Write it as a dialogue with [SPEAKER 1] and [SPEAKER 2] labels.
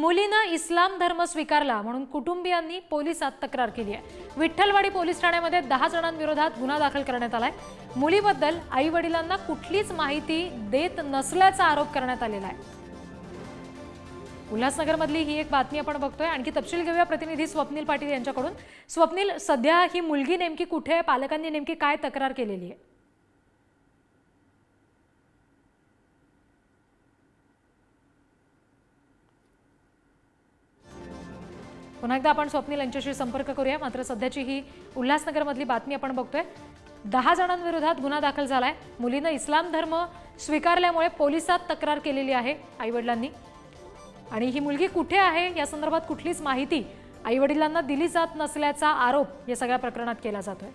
[SPEAKER 1] मुलीनं इस्लाम धर्म स्वीकारला म्हणून कुटुंबियांनी पोलिसात तक्रार केली आहे. विठ्ठलवाडी पोलीस ठाण्यामध्ये दहा जणांविरोधात गुन्हा दाखल करण्यात आलाय. मुलीबद्दल आई वडिलांना कुठलीच माहिती देत नसल्याचा आरोप करण्यात आलेला आहे. उल्हासनगरमधली ही एक बातमी आपण बघतोय. आणखी तपशील घेऊया प्रतिनिधी स्वप्नील पाटील यांच्याकडून. स्वप्नील सध्या ही मुलगी नेमकी कुठे आहे? पालकांनी नेमकी काय तक्रार केलेली आहे? पुन्हा एकदा आपण स्वप्नील यांच्याशी संपर्क करूया. मात्र सध्याची ही उल्हासनगरमधली बातमी आपण बघतोय. दहा जणांविरोधात गुन्हा दाखल झालाय. मुलीनं इस्लाम धर्म स्वीकारल्यामुळे पोलिसात तक्रार केलेली आहे आईवडिलांनी. आणि ही मुलगी कुठे आहे? या संदर्भात कुठलीच माहिती आईवडिलांना दिली जात नसल्याचा आरोप या सगळ्या प्रकरणात केला जातोय.